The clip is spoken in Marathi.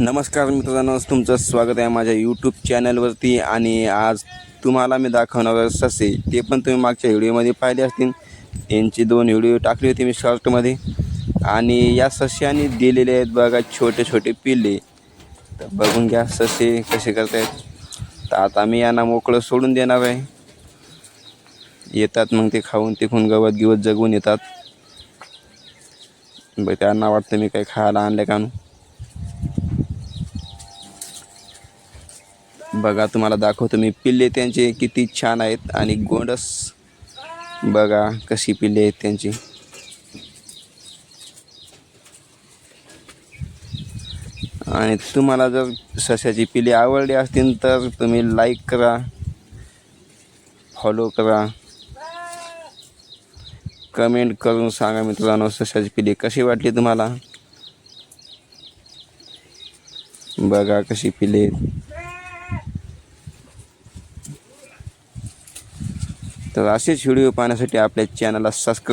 नमस्कार मित्रांनो तुमचं स्वागत आहे माझ्या यूट्यूब चॅनलवरती आणि आज तुम्हाला मी दाखवणार ससे. ते पण तुम्ही मागच्या व्हिडिओमध्ये पाहिले असतील. यांची दोन व्हिडिओ टाकली होती मी शॉर्टमध्ये आणि या सस्याने दिलेले आहेत बघा छोटे छोटे पिल्ले. तर बघून घ्या ससे कसे करतायत. तर आता मी यांना मोकळं सोडून देणार आहे. येतात मग ते खाऊन तिकून गवत गिवत जगवून येतात. बघ त्यांना वाटतं मी काही खायला आणलं का बघा तुम्हाला दाखवतो मी. पिल्ले त्यांचे किती छान आहेत आणि गोंडस. बघा कशी पिल्ले आहेत त्यांची. आणि तुम्हाला जर सस्याची पिल्ले आवडली असतील तर तुम्ही लाईक करा फॉलो करा. कमेंट करून सांगा मित्रांनो सस्याची पिल्ले कशी वाटली तुम्हाला? बघा कशी पिल्ले आहेत. तर असेच व्हिडिओ पाहण्यासाठी आपल्या चॅनलला सबस्क्राईब